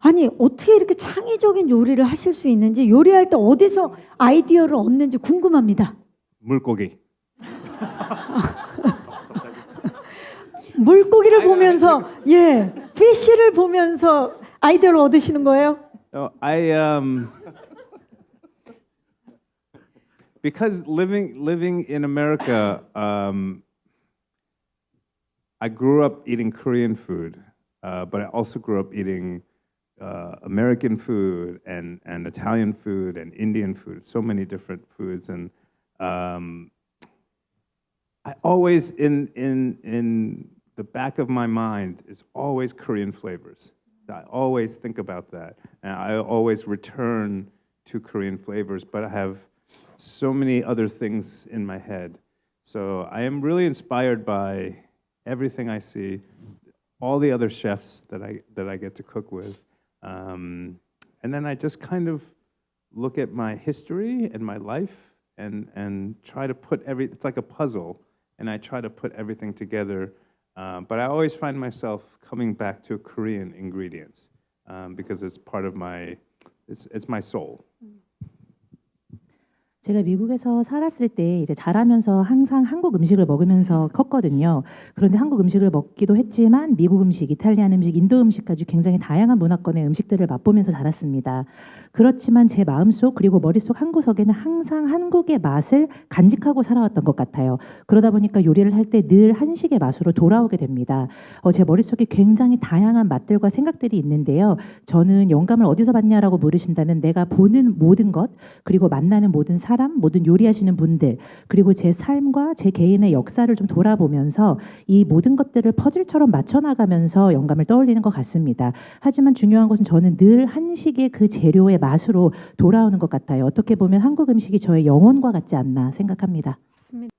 아니 어떻게 이렇게 창의적인 요리를 하실 수 있는지 요리할 때 어디서 아이디어를 얻는지 궁금합니다. 물고기. 물고기를 보면서 예, 피쉬를 보면서 아이디어를 얻으시는 거예요? Oh, I um because living living in America, um, I grew up eating Korean food, uh, but I also grew up eating uh, American food and and Italian food and Indian food. So many different foods, and um, I always in in in the back of my mind is always Korean flavors. I always think about that, and I always return to Korean flavors. But I have so many other things in my head, so I am really inspired by everything I see, all the other chefs that I that I get to cook with, um, and then I just kind of look at my history and my life and and try to put every it's like a puzzle and I try to put everything together. Um, but I always find myself coming back to Korean ingredients um, because it's part of my it's, it's my soul. 제가 미국에서 살았을 때 이제 자라면서 항상 한국 음식을 먹으면서 컸거든요. 그런데 한국 음식을 먹기도 했지만 미국 음식, 이탈리안 음식, 인도 음식까지 굉장히 다양한 문화권의 음식들을 맛보면서 자랐습니다. 그렇지만 제 마음속 그리고 머릿속 한 구석에는 항상 한국의 맛을 간직하고 살아왔던 것 같아요. 그러다 보니까 요리를 할 때 늘 한식의 맛으로 돌아오게 됩니다. 어, 제 머릿속에 굉장히 다양한 맛들과 생각들이 있는데요. 저는 영감을 어디서 받냐라고 물으신다면 내가 보는 모든 것 그리고 만나는 모든 사람, 모든 요리하시는 분들 그리고 제 삶과 제 개인의 역사를 좀 돌아보면서 이 모든 것들을 퍼즐처럼 맞춰 나가면서 영감을 떠올리는 것 같습니다. 하지만 중요한 것은 저는 늘 한식의 그 재료의 맛으로 돌아오는 것 같아요. 어떻게 보면 한국 음식이 저의 영혼과 같지 않나 생각합니다.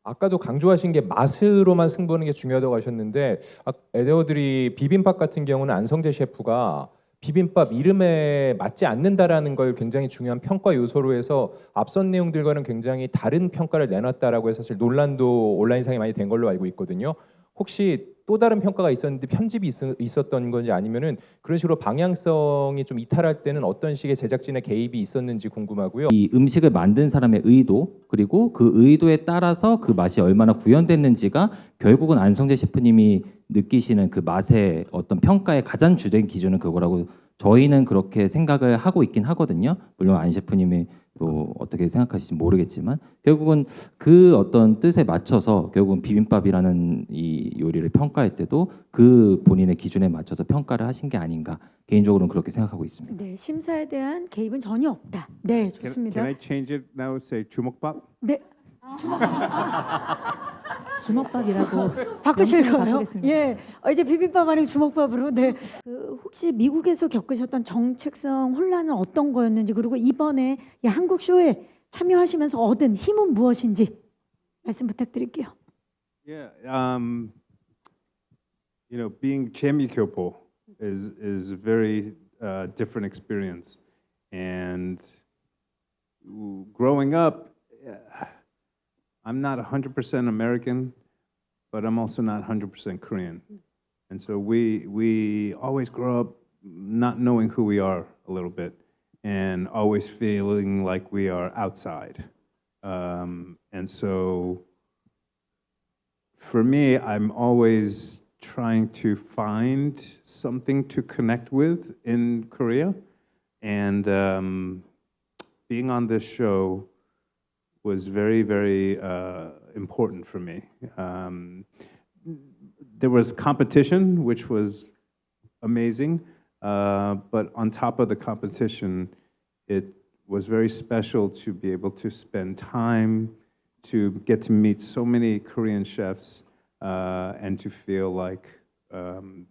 아까도 강조하신 게 맛으로만 승부하는 게 중요하다고 하셨는데 아, 에데어들이 비빔밥 같은 경우는 안성재 셰프가 비빔밥 이름에 맞지 않는다라는 걸 굉장히 중요한 평가 요소로 해서 앞선 내용들과는 굉장히 다른 평가를 내놨다라고 해서 사실 논란도 온라인상에 많이 된 걸로 알고 있거든요. 혹시 또 다른 평가가 있었는데 편집이 있, 었던 건지 아니면은 그런 식으로 방향성이 좀 이탈할 때는 어떤 식의 제작진의 개입이 있었는지 궁금하고요. 이 음식을 만든 사람의 의도 그리고 그 의도에 따라서 그 맛이 얼마나 구현됐는지가 결국은 안성재 셰프님이 느끼시는 그 맛의 어떤 평가의 가장 주된 기준은 그거라고 저희는 그렇게 생각을 하고 있긴 하거든요. 물론 안 셰프님이 또 어떻게 생각하실지 모르겠지만 결국은 그 어떤 뜻에 맞춰서 결국은 비빔밥이라는 이 요리를 평가할 때도 그 본인의 기준에 맞춰서 평가를 하신 게 아닌가 개인적으로는 그렇게 생각하고 있습니다. 네, 심사에 대한 개입은 전혀 없다. 네, Can, 좋습니다. can I change it now? Say chumokbap. 네, 주먹밥이라고 바꾸실 명칭을 거예요? 바꾸겠습니다. 예, 어, 이제 비빔밥 아니고 주먹밥으로. 네. 그 혹시 미국에서 겪으셨던 정책성 혼란은 어떤 거였는지 그리고 이번에 이 한국 쇼에 참여하시면서 얻은 힘은 무엇인지 말씀 부탁드릴게요. Yeah, um, you know, being Kyopo is is a very uh, different experience, and growing up, I'm not 100% American, but I'm also not 100% Korean, and so we we always grow up not knowing who we are a little bit, and always feeling like we are outside, um, and so for me, I'm always trying to find something to connect with in Korea. And um, being on this show was very, very uh, important for me. Um, there was competition, which was amazing. Uh, but on top of the competition, it was very special to be able to spend time to get to meet so many Korean chefs uh, and to feel like um,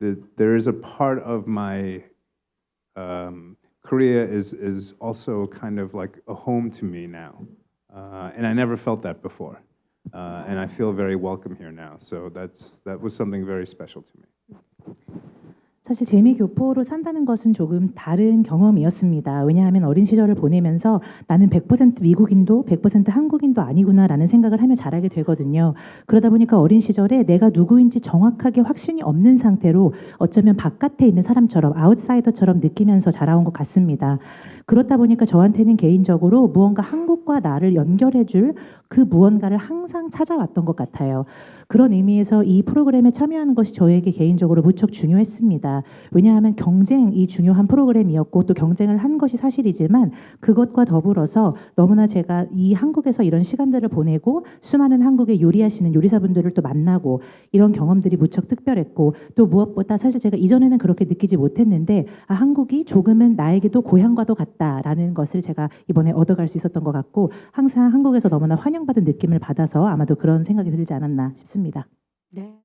there is a part of my um, Korea is is also kind of like a home to me now, uh, and I never felt that before, uh, and I feel very welcome here now. So that's that was something very special to me. 사실 재미 교포로 산다는 것은 조금 다른 경험이었습니다. 왜냐하면 어린 시절을 보내면서 나는 100% 미국인도 100% 한국인도 아니구나라는 생각을 하며 자라게 되거든요. 그러다 보니까 어린 시절에 내가 누구인지 정확하게 확신이 없는 상태로 어쩌면 바깥에 있는 사람처럼 아웃사이더처럼 느끼면서 자라온 것 같습니다. 그렇다 보니까 저한테는 개인적으로 무언가 한국과 나를 연결해줄 그 무언가를 항상 찾아왔던 것 같아요. 그런 의미에서 이 프로그램에 참여하는 것이 저에게 개인적으로 무척 중요했습니다. 왜냐하면 경쟁이 중요한 프로그램이었고 또 경쟁을 한 것이 사실이지만 그것과 더불어서 너무나 제가 이 한국에서 이런 시간들을 보내고 수많은 한국의 요리하시는 요리사분들을 또 만나고 이런 경험들이 무척 특별했고 또 무엇보다 사실 제가 이전에는 그렇게 느끼지 못했는데 아, 한국이 조금은 나에게도 고향과도 같다라는 것을 제가 이번에 얻어갈 수 있었던 것 같고 항상 한국에서 너무나 환영 받은 느낌을 받아서 아마도 그런 생각이 들지 않았나 싶습니다. 네.